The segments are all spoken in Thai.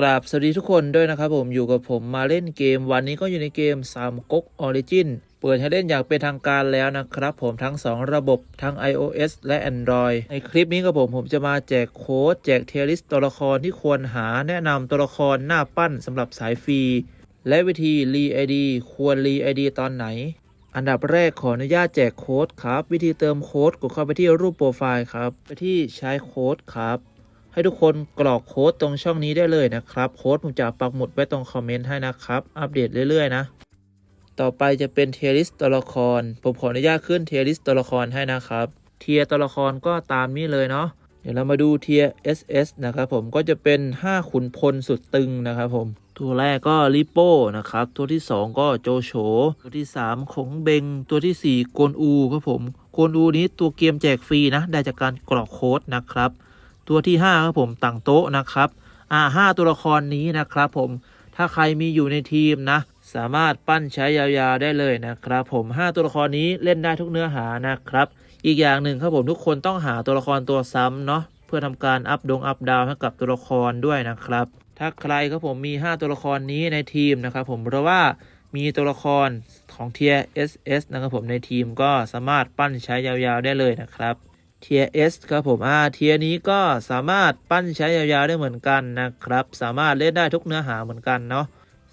กราบสวัสดีทุกคนด้วยนะครับผมอยู่กับผมมาเล่นเกม วันนี้ก็อยู่ในเกมสามก๊กออริจินเปิดให้เล่นอย่างเป็นทางการแล้วนะครับผมทั้ง 2 ระบบทั้ง iOS และ Android ในคลิปนี้กับผมผมจะมาแจกโค้ดแจกเทียริสตัวละครที่ควรหาแนะนำตัวละครหน้าปั้นสำหรับสายฟรี และวิธีรีไอดีควรรีไอดีตอนไหน อันดับแรกขออนุญาตแจกโค้ดครับ วิธีเติมโค้ดกดเข้าไปที่รูปโปรไฟล์ครับไปที่ใช้โค้ดครับ ให้ทุกคนกรอกโค้ดตรงช่องนี้ได้เลยนะครับโค้ดผมจะปักหมุดไว้ตรงคอมเมนต์ให้นะครับ อัปเดตเรื่อยๆนะ ต่อไปจะเป็นเทียริสตัวละคร ผมขออนุญาตขึ้นเทียริสตัวละครให้นะครับ เทียตัวละครก็ตามนี้เลยเนาะเดี๋ยวเรามาดูเทีย SS นะครับผมก็จะเป็น 5 ขุนพลสุดตึงนะครับผมตัวแรกก็ลิโป้นะครับ ตัวที่ 2 ก็โจโฉตัวที่ 3ขงเบง ตัวทีสี่4กวนอูครับผมกวนอูนี้ตัวเกมแจกฟรีนะ ได้จากการกรอกโค้ดนะครับ ตัวที่5ครับผมต่างโต๊ะนะครับอ่าห้าตัวละครนี้นะครับผมถ้าใครมีอยู่ในทีมนะสามารถปั้นใช้ยาวๆได้เลยนะครับ ผม 5 ตัวละครนี้เล่นได้ทุกเนื้อหานะครับ อีกอย่างหนึ่งครับผมทุกคนต้องหาตัวละครตัวซ้ำเนาะเพื่อทำการอัพดงอัพดาวให้กับตัวละครด้วยนะครับ ถ้าใครครับผมมี 5 ตัวละครนี้ในทีมนะครับ ผมเพราะว่ามีตัวละครของเทีย SS นะครับผมในทีมก็สามารถปั้นใช้ยาวๆได้เลยนะครับ เทีย S ครับผมอ่าเทียนี้ก็สามารถปั้นใช้ยาวๆได้เหมือนกันนะครับ สามารถเล่นได้ทุกเนื้อหาเหมือนกันเนาะ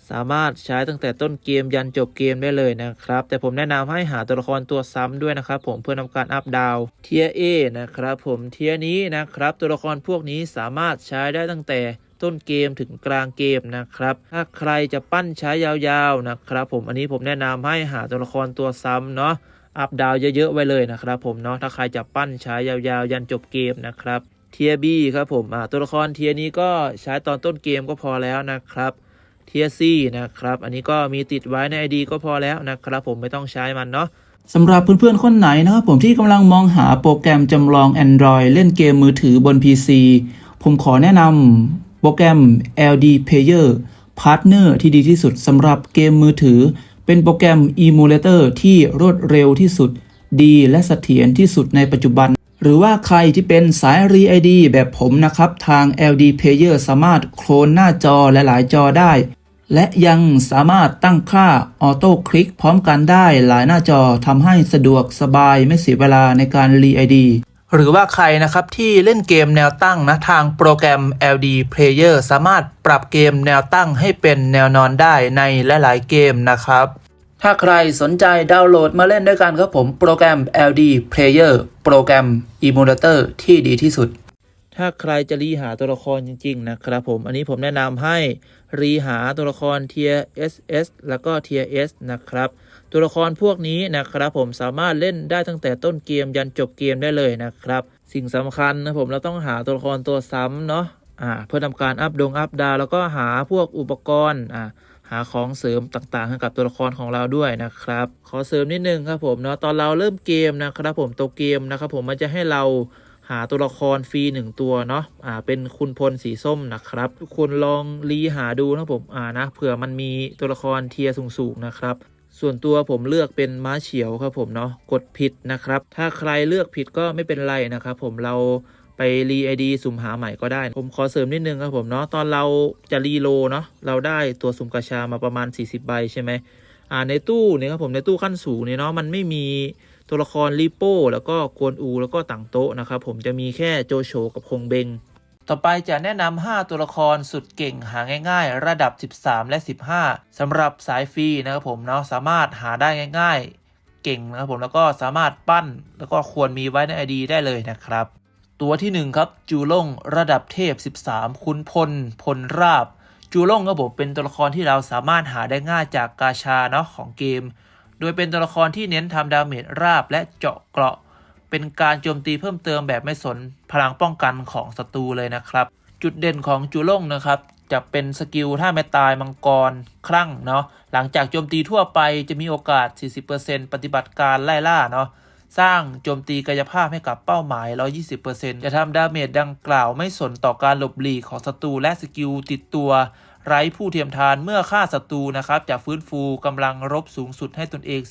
สามารถใช้ตั้งแต่ต้นเกมยันจบเกมได้เลยนะครับ แต่ผมแนะนำให้หาตัวละครตัวซ้ำด้วยนะครับ ผมเพื่อทำการอัพดาวเทีย A นะครับผมเทียนี้นะครับ ตัวละครพวกนี้สามารถใช้ได้ตั้งแต่ต้นเกมถึงกลางเกมนะครับ ถ้าใครจะปั้นใช้ยาวๆนะครับ ผมอันนี้ผมแนะนำให้หาตัวละครตัวซ้ำเนาะ อัพดาวเยอะๆไว้เลยนะครับผมเนาะถ้าใครจะปั้นใช้ยาวๆ ยันจบเกมนะครับเทียบีครับผมตัวละครเทียนี้ก็ใช้ตอนต้นเกมก็พอแล้วนะครับเทียซีนะครับ อันนี้ก็มีติดไว้ใน ID ก็พอแล้วนะครับผมไม่ต้องใช้มันเนาะสำหรับเพื่อนๆ คนไหนนะครับผมที่กำลังมองหาโปรแกรมจำลอง Android เล่นเกมมือถือบน PC ผมขอแนะนำโปรแกรม LD Player Partner ที่ดีที่สุดสำหรับเกมมือถือ เป็นโปรแกรม Emulator ที่รวดเร็วที่สุด ดีและเสถียรที่สุดในปัจจุบัน หรือว่าใครที่เป็นสาย Re ID แบบผมนะครับ ทาง LD Player สามารถโคลนหน้าจอและหลายจอได้ และยังสามารถตั้งค่าออโต้คลิกพร้อมกันได้หลายหน้าจอทำให้สะดวกสบายไม่เสียเวลาในการรีไอดี หรือว่าใครนะครับที่เล่นเกมแนวตั้งนะทางโปรแกรม LD Player สามารถปรับเกมแนวตั้งให้เป็นแนวนอนได้ในหลาย ๆ เกมนะครับ ถ้าใครสนใจดาวน์โหลดมาเล่นด้วยกันครับผมโปรแกรม LD Player โปรแกรม Emulator ที่ดีที่สุด ถ้าใครจะรีหาตัวละครจริง ๆ นะครับผมอันนี้ผมแนะนำให้รีหาตัวละครเทีย SS แล้วก็เทีย S นะครับ ตัวละครพวกนี้นะครับผมสามารถเล่นได้ตั้งแต่ต้นเกมยันจบเกมได้เลยนะครับ สิ่งสำคัญนะผมเราต้องหาตัวละครตัวซ้ำเนาะอ่าเพื่อทำการอัพดงอัพดา แล้วก็หาพวกอุปกรณ์อ่าหาของเสริมต่างๆให้กับตัวละครของเราด้วยนะครับ ขอเสริมนิดนึงครับผมเนาะตอนเราเริ่มเกมนะครับผมตัวเกมนะครับผมมันจะให้เราหาตัวละครฟรีหนึ่งตัวเนาะ อ่า เป็นคุณพลสีส้มนะครับ ทุกคนลองรีหาดูนะผม อ่านะ เผื่อมันมีตัวละครเทียร์สูงๆนะครับ ส่วนตัวผมเลือกเป็นม้าเฉียวครับผมเนาะกดผิดนะครับ ถ้าใครเลือกผิดก็ไม่เป็นไรนะครับผมเราไปรีไอดีสุ่มหาใหม่ก็ได้ ผมขอเสริมนิดนึงครับผมเนาะตอนเราจะรีโลเนาะเราได้ตัวสุ่มกระชามาประมาณ 40 ใบใช่ไหมอ่าในตู้เนี่ยครับผมในตู้ขั้นสูงเนี่ยเนาะมันไม่มีตัวละครลิโป้แล้วก็กวนอูแล้วก็ต่างโต๊ะนะครับผมจะมีแค่โจโฉกับคงเบง ต่อไปจะแนะนำ 5 ตัวละครสุดเก่งหาง่ายๆ ระดับ 13 และ 15สำหรับสายฟรีนะครับผมเนาะสามารถหาได้ง่าย ๆ เก่งนะครับผมแล้วก็สามารถปั้น แล้วก็ควรมีไว้ใน ID ได้เลยนะครับ ตัวที่ 1 ครับจูล่งระดับเทพ 13 คุณพลพลราบ จูล่งครับผมเป็นตัวละครที่เราสามารถหาได้ง่ายจากกาชาเนาะของเกม โดยเป็นตัวละครที่เน้นทำดาเมจราบและเจาะเกราะ เป็นการโจมตีเพิ่มเติมแบบไม่สนพลังป้องกันของศัตรูเลยนะครับ จุดเด่นของจูล่งนะครับจะเป็นสกิลท่าไม่ตายมังกรคลั่งเนาะหลังจากโจมตีทั่วไปจะมีโอกาส 40%ปฏิบัติการไล่ล่าเนาะสร้างโจมตีกายภาพให้กับเป้าหมาย 120%จะทำดาเมจดังกล่าวไม่สนต่อการหลบหลีกของศัตรูและสกิลติดตัว ไร้ผู้เทียมทานเมื่อฆ่าศัตรูนะครับจะฟื้นฟูกำลังรบสูงสุดให้ตนเอง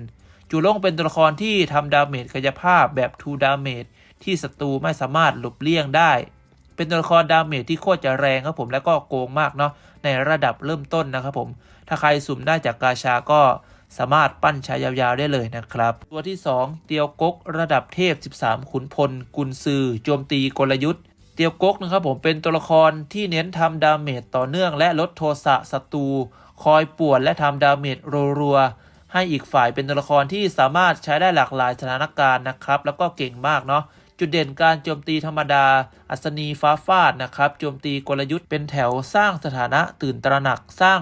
10% จูลงเป็นตัวละครที่ทำดาเมจกายภาพแบบ2ดาเมจที่ศัตรูไม่สามารถหลบเลี่ยงได้ เป็นตัวละครดาเมจที่โคตรจะแรงครับผมแล้วก็โกงมากเนาะในระดับเริ่มต้นนะครับผม ถ้าใครสุ่มได้จากกาชาก็สามารถปั้นช้ยยาวๆได้เลยนะครับ ตัวที่ 2 เตียวกกระดับเทพ 13 ขุนพล กุนซือโจมตีกลยุทธ์ เตียวกกนะครับผมเป็นตัวละครที่เน้นทำดาเมจต่อเนื่อง และลดโทสะศัตรูคอยป่วนและทำดาเมจรัวๆ ให้อีกฝ่ายเป็นตัวละครที่สามารถใช้ได้หลากหลายสถานการณ์นะครับ แล้วก็เก่งมากเนาะจุดเด่นการโจมตีธรรมดา อัศนีฟ้าฟาดนะครับ โจมตีกลยุทธ์เป็นแถวสร้างสถานะตื่นตระหนักสร้าง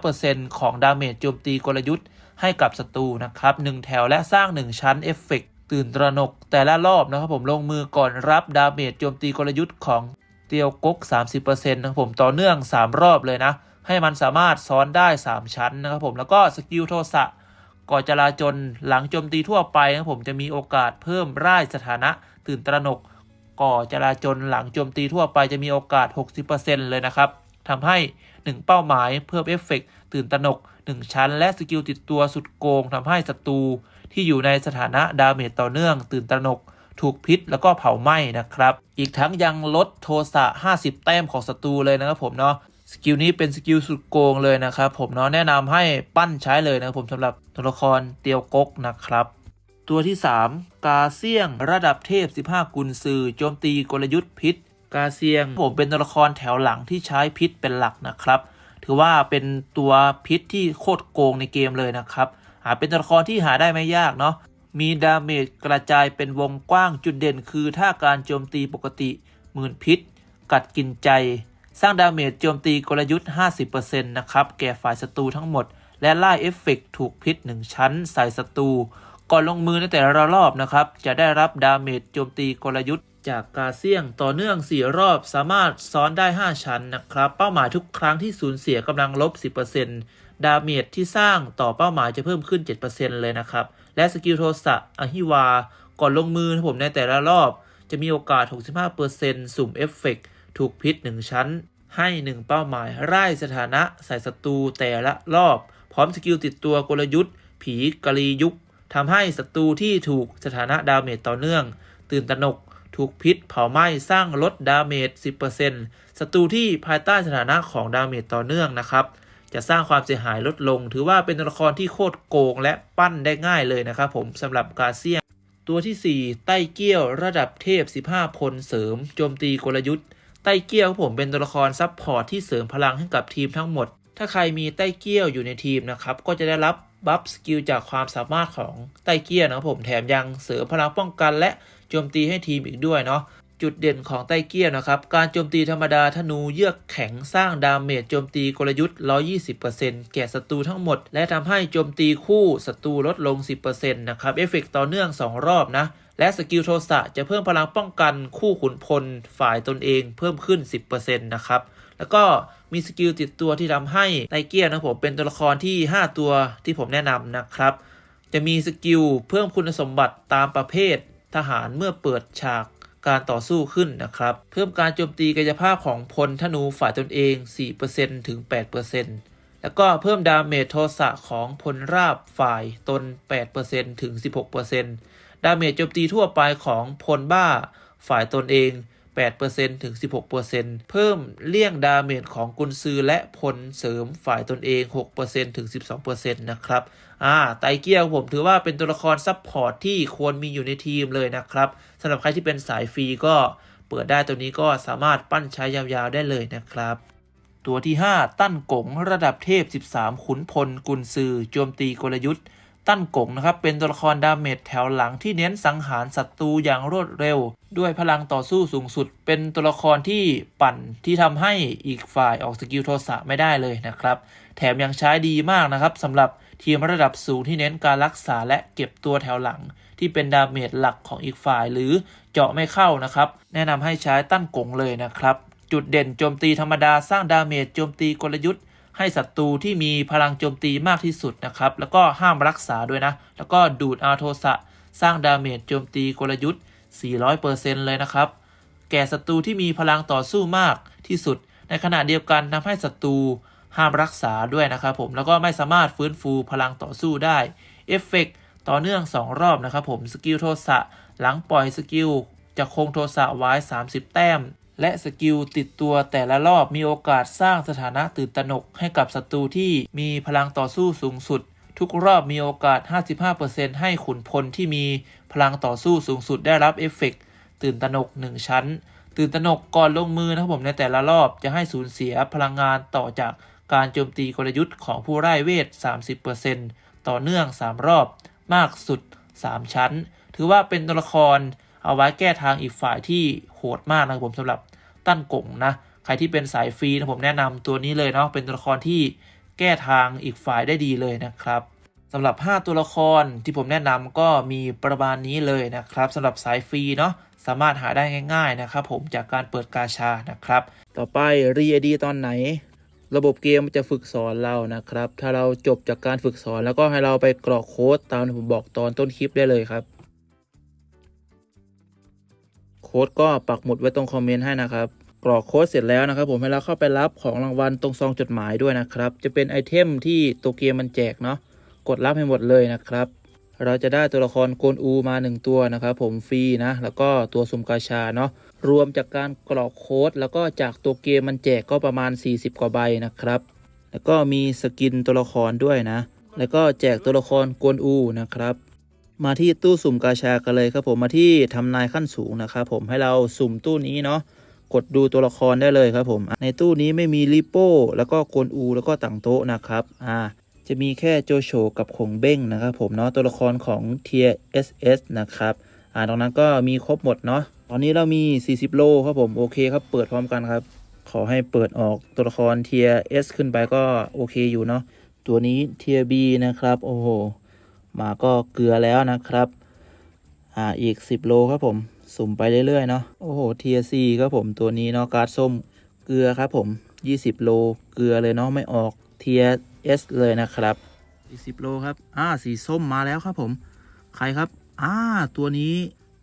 100%ของดาเมจโจมตีกลยุทธ์ให้กับศัตรูนะครับ1แถวและสร้าง 1 ชั้นเอฟเฟกต์ตื่นตระหนกแต่ละรอบนะครับผมลงมือก่อนรับดาเมจโจมตีกลยุทธ์ของเตียวกก 30%นะครับผมต่อเนื่อง 3 รอบเลยนะ ให้มันสามารถซ้อนได้ 3 ชั้นนะครับผมแล้วก็สกิลโทสะ ก่อจราจนหลังโจมตีทั่วไปนะครับผมจะมีโอกาสเพิ่มร่ายสถานะตื่นตระหนก ก่อจราจนหลังโจมตีทั่วไปจะมีโอกาส 60%เลยนะครับทำให้ 1 เป้าหมายเพิ่มเอฟเฟกต์ตื่นตระหนก 1 ชั้น และสกิลติดตัวสุดโกงทำให้ศัตรูที่อยู่ในสถานะดาเมจต่อเนื่อง ตื่นตระหนก ถูกพิษแล้วก็เผาไหม้นะครับ อีกทั้งยังลดโทสะ 50 แต้มของศัตรูเลยนะครับผมเนาะ สกิลนี้เป็นสกิลสุดโกงเลยนะครับผมเนาะแนะนำให้ปั้นใช้เลยนะครับผมสำหรับตัวละครเตียวกกนะครับ ตัวที่ 3 กาเซียงระดับเทพ 15 กุนซือโจมตีกลยุทธ์พิษ กาเซียงผมเป็นตัวละครแถวหลังที่ใช้พิษเป็นหลักนะครับ ถือว่าเป็นตัวพิษที่โคตรโกงในเกมเลยนะครับหาเป็นตัวละครที่หาได้ไม่ยากเนาะมีดาเมจกระจายเป็นวงกว้างจุดเด่นคือถ้าการโจมตีปกติหมื่นพิษ กัดกินใจ สร้างดาเมจโจมตีกลยุทธ์ 50%นะครับ แก่ฝ่ายศัตรูทั้งหมด และไล่เอฟเฟกต์ถูกพิษ 1 ชั้น ใส่ศัตรู ก่อนลงมือในแต่ละรอบนะครับ จะได้รับดาเมจโจมตีกลยุทธ์ จากกาเซียงต่อเนื่อง 4 รอบ สามารถซ้อนได้ 5 ชั้นนะครับ เป้าหมายทุกครั้งที่สูญเสียกำลังลบ 10%ดาเมจที่สร้างต่อเป้าหมายจะเพิ่มขึ้น 7%เลยนะครับ และสกิลโทสะอหิวา ก่อนลงมือนะผมในแต่ละรอบ จะมีโอกาส 65%สุ่มเอฟเฟกต์ ถูกพิษ 1 ชั้น ให้ 1 เป้าหมายไล่สถานะใส่ศัตรูแต่ละรอบ พร้อมสกิลติดตัวกลยุทธ์ ผีกะลียุคทำให้ศัตรูที่ถูกสถานะดาเมจต่อเนื่อง ตื่นตระหนกถูกพิษเผาไหม้สร้างลดดาเมจ 10%ศัตรูที่ภายใต้สถานะของดาเมจต่อเนื่องนะครับ จะสร้างความเสียหายลดลง ถือว่าเป็นตัวละครที่โคตรโกงและปั้นได้ง่ายเลยนะครับผมสำหรับกาเซียตัวที่4ไต้เกี้ยวระดับเทพ 15 พลเสริม โจมตีกลยุทธ์ ไต้เกี้ยวผมเป็นตัวละครซับพอร์ตที่เสริมพลังให้กับทีมทั้งหมด ถ้าใครมีไต้เกี้ยวอยู่ในทีมนะครับ ก็จะได้รับบัฟสกิลจากความสามารถของไต้เกี้ยวนะผมแถมยังเสริมพลังป้องกันและโจมตีให้ทีมอีกด้วยเนาะจุดเด่นของไต้เกี้ยวนะครับ การโจมตีธรรมดาธนูเยือกแข็งสร้างดาเมจโจมตีกลยุทธ์ 120%แก่ศัตรูทั้งหมด และทำให้โจมตีคู่ศัตรูลดลง 10%นะครับ เอฟเฟกต์ต่อเนื่อง 2 รอบนะ และสกิลโทสะจะเพิ่มพลังป้องกันคู่ขุนพลฝ่ายตนเองเพิ่มขึ้น 10%นะครับ แล้วก็มีสกิลติดตัวที่ทำให้ไตเกียนะผมเป็นตัวละครที่ 5 ตัวที่ผมแนะนำนะครับ จะมีสกิลเพิ่มคุณสมบัติตามประเภททหารเมื่อเปิดฉากการต่อสู้ขึ้นนะครับ เพิ่มการโจมตีกายภาพของพลธนูฝ่ายตนเอง 4%ถึง 8%แล้วก็เพิ่มดาเมจโทสะของพลราบฝ่ายตน 8%ถึง 16% ดาเมจโจมตีทั่วไปของพลบ้า ฝ่ายตนเอง 8%ถึง 16%เพิ่มเลี่ยงดาเมจของกุนซือและพลเสริมฝ่ายตนเอง 6%ถึง 12%นะครับ อ่า ไตเกียวผมถือว่าเป็นตัวละครซับพอร์ตที่ควรมีอยู่ในทีมเลยนะครับสำหรับใครที่เป็นสายฟรีก็เปิดได้ตัวนี้ก็สามารถปั้นใช้ยาวๆได้เลยนะครับ ตัวที่ 5 ตั้นกงระดับเทพ 13 ขุนพลกุนซือโจมตีกลยุทธ์ ตั้นกงนะครับ เป็นตัวละครดาเมจแถวหลังที่เน้นสังหารศัตรูอย่างรวดเร็ว ด้วยพลังต่อสู้สูงสุด เป็นตัวละครที่ปั่นที่ทำให้อีกฝ่ายออกสกิลโทสะไม่ได้เลยนะครับ แถมยังใช้ดีมากนะครับสำหรับทีมระดับสูงที่เน้นการรักษาและเก็บตัวแถวหลัง ที่เป็นดาเมจหลักของอีกฝ่ายหรือเจาะไม่เข้านะครับ แนะนำให้ใช้ตั้นกงเลยนะครับ จุดเด่นโจมตีธรรมดาสร้างดาเมจโจมตีกลยุทธ์ ให้ศัตรูที่มีพลังโจมตีมากที่สุดนะครับ แล้วก็ห้ามรักษาด้วยนะ แล้วก็ดูดอาโทสะ สร้างดาเมจโจมตีกลยุทธ์ 400%เลยนะครับ แก่ศัตรูที่มีพลังต่อสู้มากที่สุด ในขณะเดียวกันทำให้ศัตรูห้ามรักษาด้วยนะครับผม แล้วก็ไม่สามารถฟื้นฟูพลังต่อสู้ได้ เอฟเฟกต์ต่อเนื่อง 2 รอบนะครับผม สกิลโทสะ หลังปล่อยสกิลจะคงโทสะไว้ 30 แต้ม และสกิลติดตัวแต่ละรอบมีโอกาสสร้างสถานะตื่นตระหนกให้กับศัตรูที่มีพลังต่อสู้สูงสุด ทุกรอบมีโอกาส 55%ให้ขุนพลที่มีพลังต่อสู้สูงสุดได้รับเอฟเฟกต์ตื่นตระหนก 1 ชั้น ตื่นตระหนกก่อนลงมือนะครับผมในแต่ละรอบจะให้สูญเสียพลังงานต่อจากการโจมตีกลยุทธ์ของผู้ไร้เวท 30%ต่อเนื่อง 3 รอบมากสุด 3 ชั้น ถือว่าเป็นตัวละคร เอาไว้แก้ทางอีกฝ่ายที่โหดมากนะครับผมสำหรับตั้นกงนะ ใครที่เป็นสายฟรีนะผมแนะนำตัวนี้เลยเนาะเป็นตัวละครที่แก้ทางอีกฝ่ายได้ดีเลยนะครับสำหรับ 5 ตัวละครที่ผมแนะนำก็มีประมาณนี้เลยนะครับสำหรับสายฟรีเนาะสามารถหาได้ง่ายๆนะครับผมจากการเปิดกาชานะครับ ต่อไปรีอดีตอนไหน ระบบเกมมันจะฝึกสอนเรานะครับ ถ้าเราจบจากการฝึกสอนแล้วก็ให้เราไปกรอกโค้ดตามที่ผมบอกตอนต้นคลิปได้เลยครับ โค้ดก็ปักหมุดไว้ตรงคอมเมนต์ให้นะครับ กรอกโค้ดเสร็จแล้วนะครับ ผมให้เราเข้าไปรับของรางวัลตรงซองจดหมายด้วยนะครับ จะเป็นไอเทมที่ตัวเกมมันแจกเนาะกดรับให้หมดเลยนะครับ เราจะได้ตัวละครโกนอูมา 1 ตัวนะครับ ผมฟรีนะ แล้วก็ตัวสุ่มกาชาเนาะรวมจากการกรอกโค้ดแล้วก็จากตัวเกมมันแจกก็ประมาณ 40 กว่าใบนะครับ แล้วก็มีสกินตัวละครด้วยนะ แล้วก็แจกตัวละครกวนอูนะครับ มาที่ตู้สุ่มกาชากันเลยครับผมมาที่ทำนายขั้นสูงนะครับผมให้เราสุ่มตู้นี้เนาะกดดูตัวละครได้เลยครับผม ในตู้นี้ไม่มีลิโป้แล้วก็กวนอู แล้วก็ต่างโต๊ะนะครับอ่าจะมีแค่โจโฉกับขงเบ้งนะครับผมเนาะตัวละครของเทีย SS นะครับอ่าตรงนั้นก็มีครบหมดเนาะตอนนี้เรามี 40 โลครับผมโอเคครับเปิดพร้อมกันครับ ขอให้เปิดออกตัวละครเทีย S ขึ้นไปก็โอเคอยู่เนาะตัวนี้เทีย B นะครับโอ้โห มาก็เกลือแล้วนะครับ อ่าอีก 10 โลครับผม สุ่มไปเรื่อยๆเนาะโอ้โหเทีย C ครับผมตัวนี้เนาะการ์ดส้มเกลือครับผม 20 โลเกลือเลยเนาะไม่ออกเทีย S เลยนะครับ40โลครับอ่าสีส้มมาแล้วครับผม ใครครับอ่าตัวนี้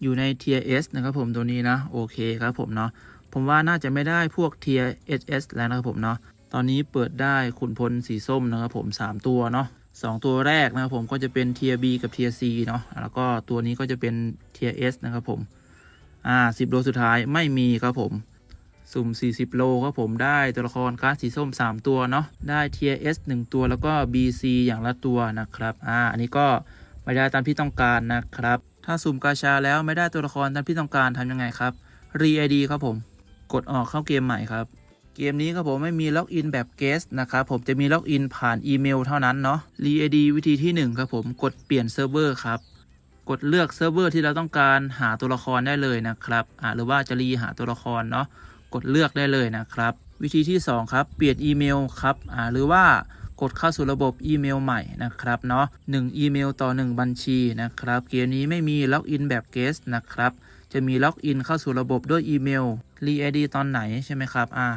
อยู่ใน Tier S นะครับผมตัวนี้นะโอเคครับผมเนาะผมว่าน่าจะไม่ได้พวก Tier HS แล้วนะครับผมเนาะตอนนี้เปิดได้ขุนพลสีส้มนะครับผม 3 ตัวเนาะ สองตัวแรกนะครับผมก็จะเป็น Tier B กับ Tier C เนาะแล้วก็ตัวนี้ก็จะเป็น Tier S นะครับผมอ่า10โลสุดท้ายไม่มีครับผม สุ่ม 40 โลครับผมได้ตัวละครการ์ดสีส้ม 3 ตัวเนาะได้ Tier S 1ตัวแล้วก็ BC อย่างละตัวนะครับอ่าอันนี้ก็ไม่ได้ตามที่ต้องการนะครับ ถ้าสุ่มกาชาแล้วไม่ได้ตัวละครตามที่ต้องการทำยังไงครับรีไอดีครับผม กดออกเข้าเกมใหม่ครับ เกมนี้ครับผมไม่มีล็อกอินแบบเกสนะครับผมจะมีล็อกอินผ่านอีเมลเท่านั้นเนาะรีไอดีวิธีที่ 1 ครับผมกดเปลี่ยนเซิร์ฟเวอร์ครับ กดเลือกเซิร์ฟเวอร์ที่เราต้องการหาตัวละครได้เลยนะครับอ่าหรือว่าจะรีหาตัวละครเนาะกดเลือกได้เลยนะครับ วิธีที่ 2 ครับ เปลี่ยนอีเมลครับอ่าหรือว่ากดเข้าสู่ระบบอีเมลใหม่นะครับเนาะ1อีเมลต่อ 1 บัญชีนะครับ เกมนี้ไม่มีล็อกอินแบบเกสนะครับ จะมีล็อกอินเข้าสู่ระบบด้วยอีเมลรีไอดีตอนไหนใช่ไหมครับอ่า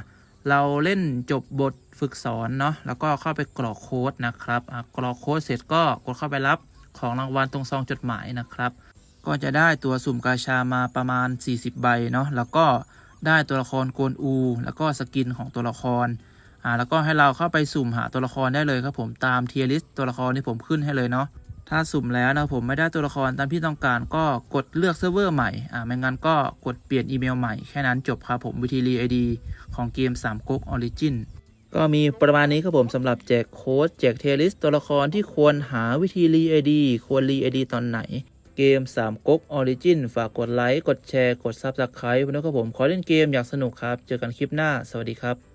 เราเล่นจบบทฝึกสอนเนาะแล้วก็เข้าไปกรอกโค้ดนะครับกรอกโค้ดเสร็จก็กดเข้าไปรับของรางวัลตรงซองจดหมายนะครับ ก็จะได้ตัวสุ่มกาชามาประมาณ 40 ใบเนาะแล้วก็ได้ตัวละครโกนอู แล้วก็สกินของตัวละครอ่าแล้วก็ให้เราเข้าไปสุ่มหาตัวละครได้เลยครับผมตามเทียริสตัวละครที่ผมขึ้นให้เลยเนาะ ถ้าสุ่มแล้วนะผมไม่ได้ตัวละครตามที่ต้องการก็กดเลือกเซิร์ฟเวอร์ใหม่อ่าไม่งั้นก็กดเปลี่ยนอีเมลใหม่แค่นั้นจบครับผมวิธีรีไอดีของเกม3ก๊กออริจินก็มีประมาณนี้ครับผมสำหรับแจกโค้ดแจกเทลิสตัวละครที่ควรหาวิธีรีไอดีควรรีไอดีตอนไหน เกม 3ก๊กออริจินฝากกดไลค์ กดแชร์ กด Subscribe นะครับผม ขอเล่นเกมอยากสนุกครับ เจอกันคลิปหน้า สวัสดีครับ